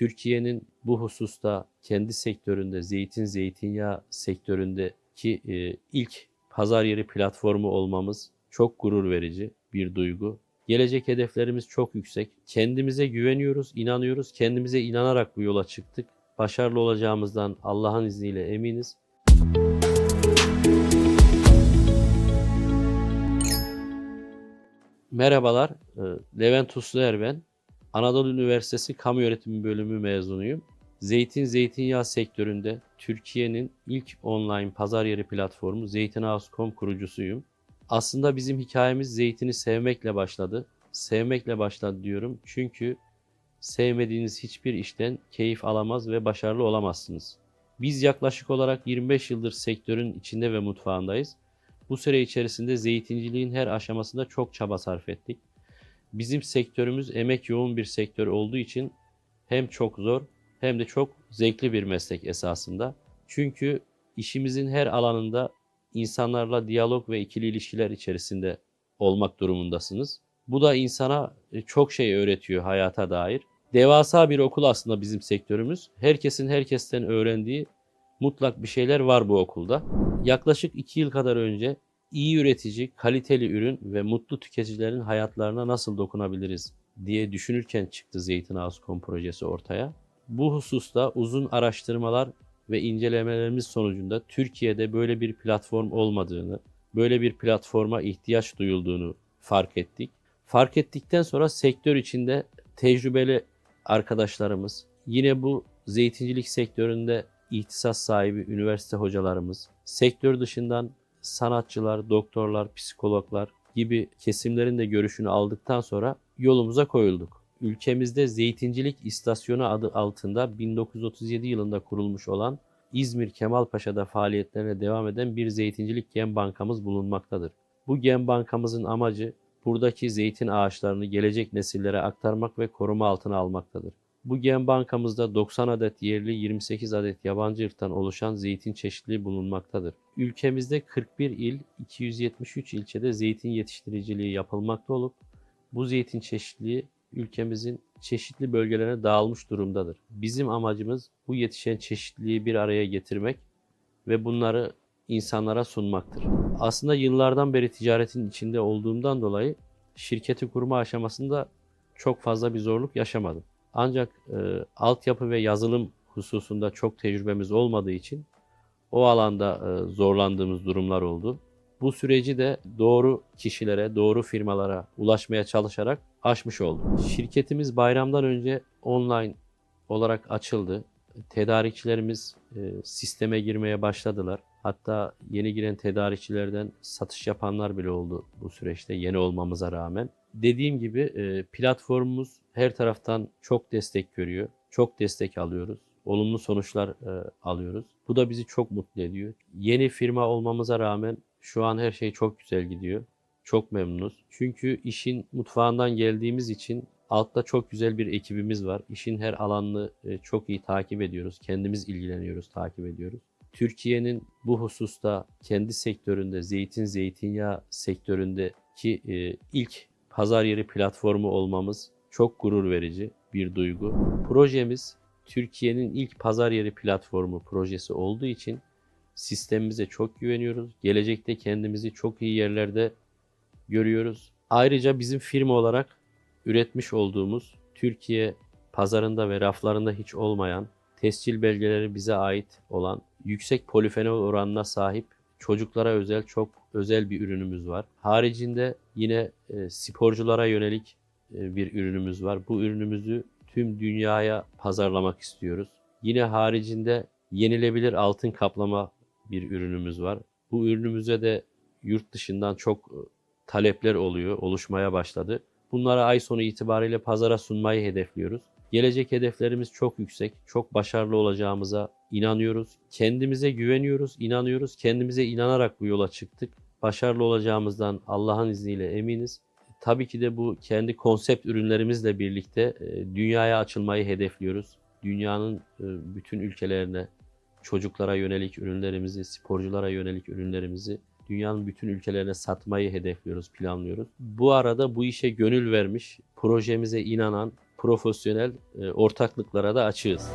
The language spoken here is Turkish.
Türkiye'nin bu hususta kendi sektöründe, zeytin, zeytinyağı sektöründeki e, ilk pazar yeri platformu olmamız çok gurur verici bir duygu. Gelecek hedeflerimiz çok yüksek. Kendimize güveniyoruz, inanıyoruz. Kendimize inanarak bu yola çıktık. Başarılı olacağımızdan Allah'ın izniyle eminiz. Merhabalar, e, Levent Usluer ben. Anadolu Üniversitesi Kamu Yönetimi Bölümü mezunuyum. Zeytin zeytinyağı sektöründe Türkiye'nin ilk online pazar yeri platformu Zeytinhouse.com kurucusuyum. Aslında bizim hikayemiz zeytini sevmekle başladı. Sevmekle başladı diyorum çünkü sevmediğiniz hiçbir işten keyif alamaz ve başarılı olamazsınız. Biz yaklaşık olarak 25 yıldır sektörün içinde ve mutfağındayız. Bu süre içerisinde zeytinciliğin her aşamasında çok çaba sarf ettik. Bizim sektörümüz emek yoğun bir sektör olduğu için hem çok zor hem de çok zevkli bir meslek esasında. Çünkü işimizin her alanında insanlarla diyalog ve ikili ilişkiler içerisinde olmak durumundasınız. Bu da insana e, çok şey öğretiyor hayata dair. Devasa bir okul aslında bizim sektörümüz. Herkesin herkesten öğrendiği mutlak bir şeyler var bu okulda. Yaklaşık 2 yıl kadar önce iyi üretici, kaliteli ürün ve mutlu tüketicilerin hayatlarına nasıl dokunabiliriz diye düşünürken çıktı Zeytin House.com projesi ortaya. Bu hususta uzun araştırmalar ve incelemelerimiz sonucunda Türkiye'de böyle bir platform olmadığını, böyle bir platforma ihtiyaç duyulduğunu fark ettik. Fark ettikten sonra sektör içinde tecrübeli arkadaşlarımız, yine bu zeytincilik sektöründe ihtisas sahibi üniversite hocalarımız, sektör dışından sanatçılar, doktorlar, psikologlar gibi kesimlerin de görüşünü aldıktan sonra yolumuza koyulduk. Ülkemizde Zeytincilik İstasyonu adı altında 1937 yılında kurulmuş olan İzmir Kemalpaşa'da faaliyetlerine devam eden bir zeytincilik gen bankamız bulunmaktadır. Bu gen bankamızın amacı buradaki zeytin ağaçlarını gelecek nesillere aktarmak ve koruma altına almaktadır. Bu gen bankamızda 90 adet yerli 28 adet yabancı ırktan oluşan zeytin çeşitliliği bulunmaktadır. Ülkemizde 41 il 273 ilçede zeytin yetiştiriciliği yapılmakta olup bu zeytin çeşitliliği ülkemizin çeşitli bölgelerine dağılmış durumdadır. Bizim amacımız bu yetişen çeşitliliği bir araya getirmek ve bunları insanlara sunmaktır. Aslında yıllardan beri ticaretin içinde olduğumdan dolayı şirketi kurma aşamasında çok fazla bir zorluk yaşamadım. Ancak e, altyapı ve yazılım hususunda çok tecrübemiz olmadığı için o alanda e, zorlandığımız durumlar oldu. Bu süreci de doğru kişilere, doğru firmalara ulaşmaya çalışarak aşmış olduk. Şirketimiz bayramdan önce online olarak açıldı. Tedarikçilerimiz e, sisteme girmeye başladılar. Hatta yeni giren tedarikçilerden satış yapanlar bile oldu bu süreçte yeni olmamıza rağmen. Dediğim gibi e, platformumuz her taraftan çok destek görüyor. Çok destek alıyoruz. Olumlu sonuçlar e, alıyoruz. Bu da bizi çok mutlu ediyor. Yeni firma olmamıza rağmen şu an her şey çok güzel gidiyor. Çok memnunuz. Çünkü işin mutfağından geldiğimiz için altta çok güzel bir ekibimiz var. İşin her alanını e, çok iyi takip ediyoruz. Kendimiz ilgileniyoruz, takip ediyoruz. Türkiye'nin bu hususta kendi sektöründe, zeytin zeytinyağı sektöründeki ilk pazar yeri platformu olmamız çok gurur verici bir duygu. Projemiz Türkiye'nin ilk pazar yeri platformu projesi olduğu için sistemimize çok güveniyoruz. Gelecekte kendimizi çok iyi yerlerde görüyoruz. Ayrıca bizim firma olarak üretmiş olduğumuz Türkiye pazarında ve raflarında hiç olmayan tescil belgeleri bize ait olan yüksek polifenol oranına sahip çocuklara özel çok özel bir ürünümüz var. Haricinde yine e, sporculara yönelik e, bir ürünümüz var. Bu ürünümüzü tüm dünyaya pazarlamak istiyoruz. Yine haricinde yenilebilir altın kaplama bir ürünümüz var. Bu ürünümüze de yurt dışından çok e, talepler oluyor, oluşmaya başladı. Bunları ay sonu itibariyle pazara sunmayı hedefliyoruz. Gelecek hedeflerimiz çok yüksek. Çok başarılı olacağımıza inanıyoruz. Kendimize güveniyoruz, inanıyoruz. Kendimize inanarak bu yola çıktık. Başarılı olacağımızdan Allah'ın izniyle eminiz. Tabii ki de bu kendi konsept ürünlerimizle birlikte e, dünyaya açılmayı hedefliyoruz. Dünyanın e, bütün ülkelerine çocuklara yönelik ürünlerimizi, sporculara yönelik ürünlerimizi dünyanın bütün ülkelerine satmayı hedefliyoruz, planlıyoruz. Bu arada bu işe gönül vermiş, projemize inanan, profesyonel e, ortaklıklara da açığız.